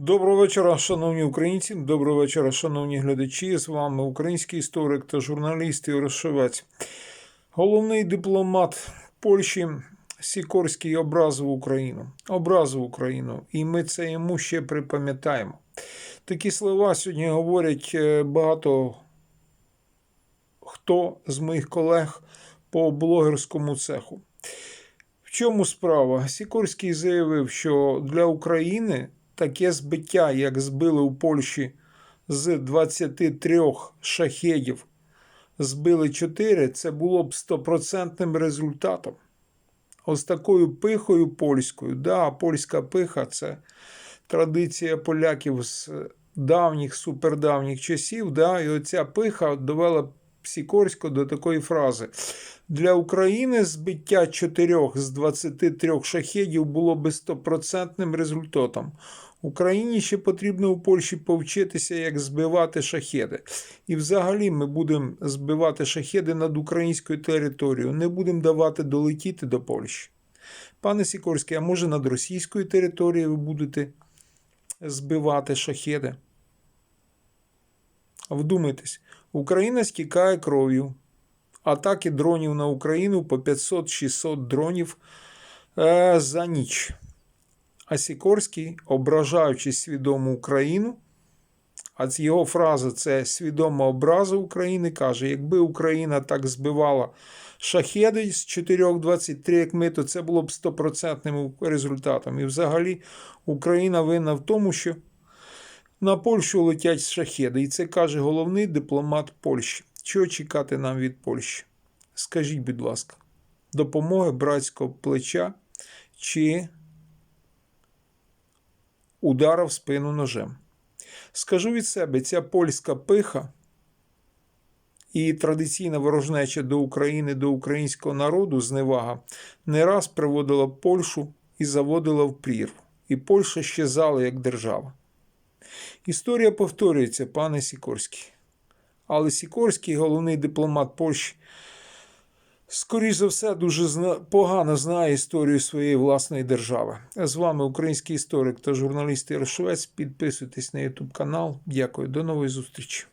Доброго вечора, шановні українці. Доброго вечора, шановні глядачі. З вами український історик та журналіст Ігор Шевець. Головний дипломат Польщі Сікорський образив Україну. Образив Україну. І ми це йому ще припам'ятаємо. Такі слова сьогодні говорять е, багато хто з моїх колег по блогерському цеху. В чому справа? Сікорський заявив, що для України таке збиття, як збили у Польщі з 23 шахедів, збили 4, це було б стопроцентним результатом. Ось такою пихою польською, да, польська пиха це традиція поляків з давніх, супердавніх часів. Да, і оця пиха довела Сікорського до такої фрази. Для України збиття 4 з 23 шахедів було би стопроцентним результатом. Україні ще потрібно у Польщі повчитися, як збивати шахеди. І взагалі ми будемо збивати шахеди над українською територією, не будемо давати долетіти до Польщі. Пане Сікорський, а може над російською територією ви будете збивати шахеди? Вдумайтесь, Україна стікає кров'ю. Атаки дронів на Україну по 500-600 дронів е, за ніч. А Сікорський, ображаючи свідому Україну, а його фраза це свідома образа України, каже: якби Україна так збивала шахеди з 4,23, як ми, то це було б стопроцентним результатом. І взагалі Україна винна в тому, що на Польщу летять шахеди. І це каже головний дипломат Польщі. Чого чекати нам від Польщі? Скажіть, будь ласка, допомоги братського плеча чи удара в спину ножем? Скажу від себе, ця польська пиха і традиційна ворожнеча до України, до українського народу, зневага, не раз приводила Польщу і заводила в прірву. І Польща щезала як держава. Історія повторюється, пане Сікорський. Але Сікорський, головний дипломат Польщі, скоріш за все, дуже зна... погано знає історію своєї власної держави. З вами український історик та журналіст Ігор Підписуйтесь на YouTube канал. Дякую, до нової зустрічі.